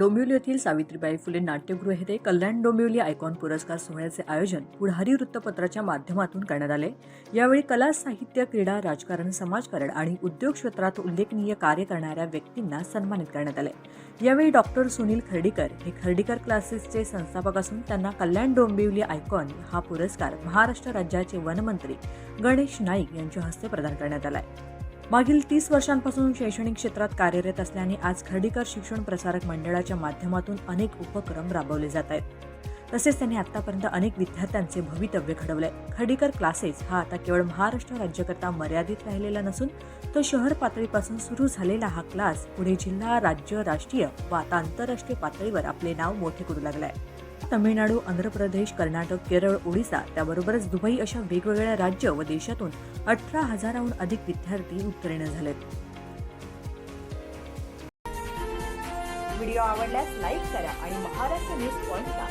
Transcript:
डोंबिवली येथील सावित्रीबाई फुले नाट्यगृह येथे कल्याण डोंबिवली आयकॉन पुरस्कार सोहळ्याचे आयोजन पुढारी वृत्तपत्राच्या माध्यमातून करण्यात आले. यावेळी कला साहित्य क्रीडा राजकारण समाजकारण आणि उद्योग क्षेत्रात उल्लेखनीय कार्य करणाऱ्या व्यक्तींना सन्मानित करण्यात आले. यावेळी डॉक्टर सुनील खर्डीकर हे खर्डीकर क्लासेसचे संस्थापक असून त्यांना कल्याण डोंबिवली आयकॉन हा पुरस्कार महाराष्ट्र राज्याचे वनमंत्री गणेश नाईक यांच्या हस्ते प्रदान करण्यात आला आहे मागील तीस वर्षांपासून शैक्षणिक क्षेत्रात कार्यरत असल्याने आज खर्डीकर शिक्षण प्रसारक मंडळाच्या माध्यमातून अनेक उपक्रम राबवले जात आहेत. तसेच त्यांनी आतापर्यंत अनेक विद्यार्थ्यांचे भवितव्य घडवले खर्डीकर क्लासेस हा आता केवळ महाराष्ट्र राज्यकरता मर्यादित राहिलेला नसून तो शहर पातळीपासून सुरू झालेला हा क्लास पुढे जिल्हा राज्य राष्ट्रीय व आता आंतरराष्ट्रीय पातळीवर आपले नाव मोठे करू लागलाय. तमिळनाडू आंध्र प्रदेश कर्नाटक केरळ ओडिसा त्याबरोबरच दुबई अशा वेगवेगळ्या राज्य व देशातून अठरा हजाराहून अधिक विद्यार्थी उत्तीर्ण झालेत. व्हिडिओ आवडल्यास लाईक करा आणि महाराष्ट्र न्यूज पॉइंटला